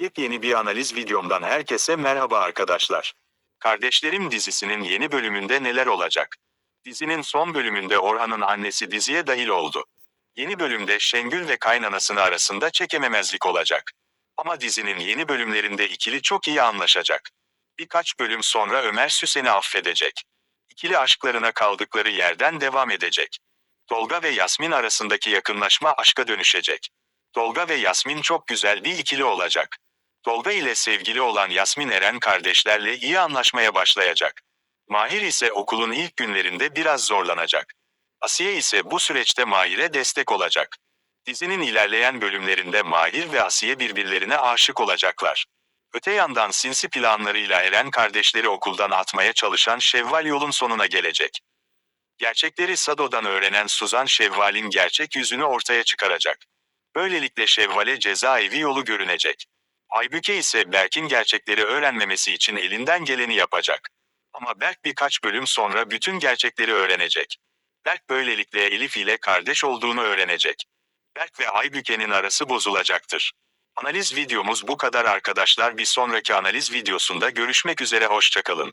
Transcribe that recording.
Yepyeni bir analiz videomdan herkese merhaba arkadaşlar. Kardeşlerim dizisinin yeni bölümünde neler olacak? Dizinin son bölümünde Orhan'ın annesi diziye dahil oldu. Yeni bölümde Şengül ve kaynanasını arasında çekememezlik olacak. Ama dizinin yeni bölümlerinde ikili çok iyi anlaşacak. Birkaç bölüm sonra Ömer Süsen'i affedecek. İkili aşklarına kaldıkları yerden devam edecek. Tolga ve Yasmin arasındaki yakınlaşma aşka dönüşecek. Tolga ve Yasmin çok güzel bir ikili olacak. Tolga ile sevgili olan Yasmin Eren kardeşlerle iyi anlaşmaya başlayacak. Mahir ise okulun ilk günlerinde biraz zorlanacak. Asiye ise bu süreçte Mahir'e destek olacak. Dizinin ilerleyen bölümlerinde Mahir ve Asiye birbirlerine aşık olacaklar. Öte yandan sinsi planlarıyla Eren kardeşleri okuldan atmaya çalışan Şevval yolun sonuna gelecek. Gerçekleri Sado'dan öğrenen Suzan Şevval'in gerçek yüzünü ortaya çıkaracak. Böylelikle Şevval'e cezaevi yolu görünecek. Aybüke ise Berk'in gerçekleri öğrenmemesi için elinden geleni yapacak. Ama Berk birkaç bölüm sonra bütün gerçekleri öğrenecek. Berk böylelikle Elif ile kardeş olduğunu öğrenecek. Berk ve Aybüke'nin arası bozulacaktır. Analiz videomuz bu kadar arkadaşlar bir sonraki analiz videosunda görüşmek üzere hoşçakalın.